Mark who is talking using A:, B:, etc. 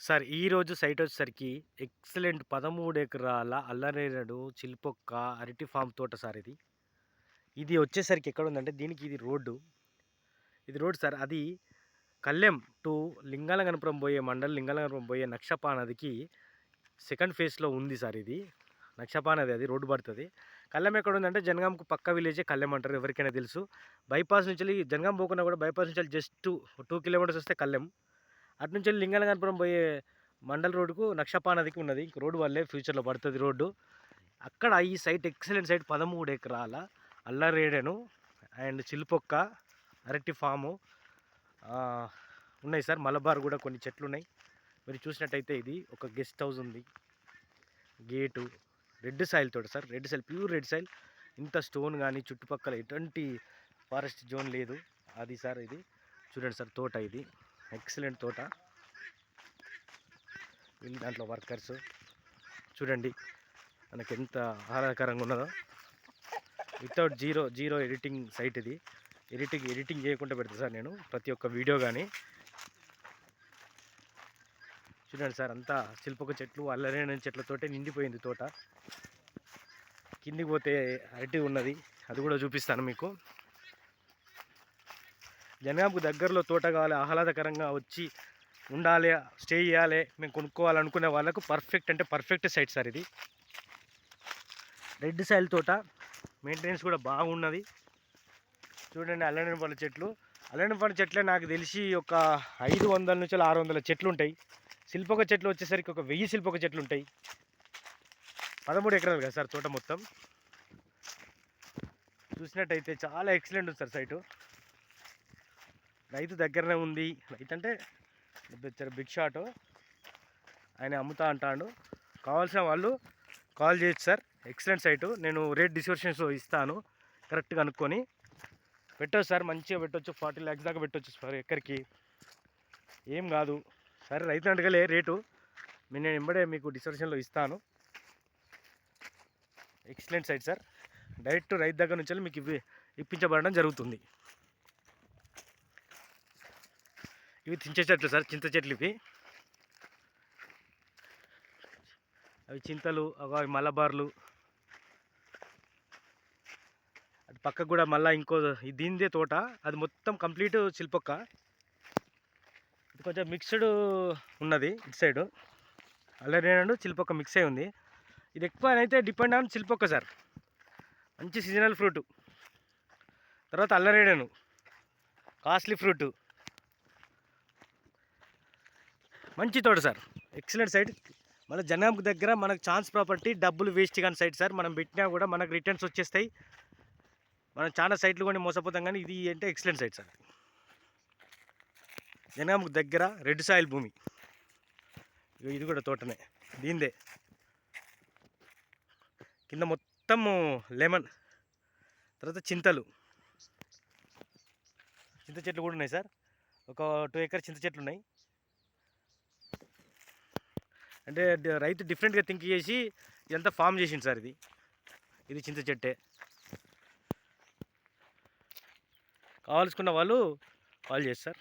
A: Sir ఈరోజు site వచ్చేసరికి excellent పదమూడు ఎకరాల అల్లనేరడు చిల్పొక్క అరటి ఫామ్ తోట సార్ ఇది. ఇది వచ్చేసరికి ఎక్కడ ఉందంటే దీనికి ఇది రోడ్డు. ఇది రోడ్డు సార్ అది కల్లెం టు లింగాలగనపురం పోయే మండలం లింగాలగనపురం పోయే నక్షపా నదికి సెకండ్ ఫేజ్లో ఉంది సార్ ఇది. నక్షపా నది అది రోడ్డు పడుతుంది. కల్లెం ఎక్కడ ఉందంటే జనగాంకు పక్క విలేజే కల్లెం అంటారు ఎవరికైనా తెలుసు. బైపాస్ నుంచి జనగాం పోకుండా కూడా బైపాస్ నుంచి వెళ్ళి జస్ట్ టూ కిలోమీటర్స్ వస్తే కల్లెం అటు నుంచి వెళ్ళి లింగాలగనపురం పోయే మండల్ రోడ్డుకు నక్షపా నదికి ఉన్నది. ఇంక రోడ్డు వల్లే ఫ్యూచర్లో పడుతుంది రోడ్డు. అక్కడ ఈ సైట్ ఎక్సలెంట్ సైట్ పదమూడు ఎకరాల అల్లరేడెను అండ్ చిలుపొక్క అరటి ఫాము ఉన్నాయి సార్. మలబార్ కూడా కొన్ని చెట్లు ఉన్నాయి మీరు చూసినట్టయితే ఇది ఒక గెస్ట్ హౌస్ ఉంది. గేటు రెడ్ సాయిల్ తోట sir. Red soil pure red soil. ఇంత స్టోన్ కానీ చుట్టుపక్కల ఎటువంటి ఫారెస్ట్ జోన్ లేదు. అది సార్ ఇది. చూడండి సార్ తోట ఇది. ఎక్సలెంట్ తోట. వీళ్ళు దాంట్లో వర్కర్స్. చూడండి మనకి ఎంత ఆహ్లాదకరంగా ఉన్నదో. Without zero zero editing site ఇది. ఎడిటింగ్ ఎడిటింగ్ చేయకుండా పెడతా సార్ నేను ప్రతి ఒక్క వీడియో కానీ చూడండి సార్ అంతా శిల్పక చెట్లు అల్లరైన చెట్లతోటే నిండిపోయింది తోట. కిందికి పోతే అరటి ఉన్నది అది కూడా చూపిస్తాను మీకు. జనగాంకు దగ్గరలో తోట కావాలి ఆహ్లాదకరంగా వచ్చి ఉండాలి స్టే చేయాలి మేము కొనుక్కోవాలనుకునే వాళ్ళకు పర్ఫెక్ట్ అంటే పర్ఫెక్ట్ సైట్ సార్ ఇది. రెడ్ సాయిల్ తోట మెయింటెనెన్స్ కూడా బాగున్నది. చూడండి అల్లనే పళ్ళ చెట్లు. అల్లనే పళ్ళ చెట్లే నాకు తెలిసి ఒక ఐదు వందల నుంచి ఆరు వందల చెట్లు ఉంటాయి. శిల్పక చెట్లు వచ్చేసరికి ఒక వెయ్యి శిల్పక చెట్లు ఉంటాయి. పదమూడు ఎకరాలు కదా సార్ తోట మొత్తం. చూసినట్టయితే చాలా ఎక్సలెంట్ ఉంది సార్ సైటు రైతు దగ్గరనే ఉంది. రైతు అంటే బిగ్ షాట్. ఆయన అమ్ముతా అంటాడు. కావాల్సిన వాళ్ళు కాల్ చేయొచ్చు సార్ ఎక్సలెంట్ సైటు. నేను రేట్ డిస్క్రిప్షన్స్లో ఇస్తాను. కరెక్ట్గా అనుకొని పెట్టవచ్చు సార్ మంచిగా పెట్టవచ్చు ఫార్టీ ల్యాక్స్ దాకా పెట్టవచ్చు సార్ ఎక్కడికి. ఏం కాదు. సరే రైతు అడగలే రేటు. మీ- నేను ఎంబడే మీకు డిస్క్రిప్షన్లో ఇస్తాను. Excellent site sir. డైరెక్ట్ రైతు దగ్గర నుంచి మీకు ఇవి ఇప్పించబడడం జరుగుతుంది. ఇవి చింత చెట్లు సార్ చింత చెట్లు ఇవి. అవి చింతలు అవి అవి మలబార్లు. అది పక్కకు కూడా మళ్ళీ ఇంకో ఇది దీనిదే తోట. అది మొత్తం కంప్లీట్ శిల్పొక్క ఇది కొంచెం మిక్స్డ్ ఉన్నది ఇటు సైడు. అల్లరేనాడు చిల్పొక్క మిక్స్ అయి ఉంది. ఇది ఎక్కువ అయితే డిపెండ్ ఆన్ చిల్పొక్క సార్. మంచి సీజనల్ ఫ్రూట్. తర్వాత అల్లరేడను. Costly fruit. మంచి తోట సార్. Excellent site. మన జనాంకు దగ్గర మనకు ఛాన్స్ ప్రాపర్టీ డబ్బులు వేస్ట్ కానీ సైట్ సార్. మనం పెట్టినా కూడా మనకు రిటర్న్స్ వచ్చేస్తాయి. మనం చాలా సైట్లు కొని మోసపోతాం కానీ ఇది అంటే ఎక్సలెంట్ సైట్ సార్. జనాంకు దగ్గర రెడ్ సాయిల్ భూమి. ఇగో ఇది కూడా తోటనే. దీందే. కింద మొత్తము లెమన్. తర్వాత చింతలు. చింత చెట్లు కూడా ఉన్నాయి సార్. ఒక టూ ఎకర్ చింత చెట్లు ఉన్నాయి. అంటే రైతు డిఫరెంట్గా థింక్ చేసి ఇదంతా ఫామ్ చేసింది సార్ ఇది. ఇది చింత చెట్టే. కావాల్సుకున్న వాళ్ళు కాల్ చేస్తారు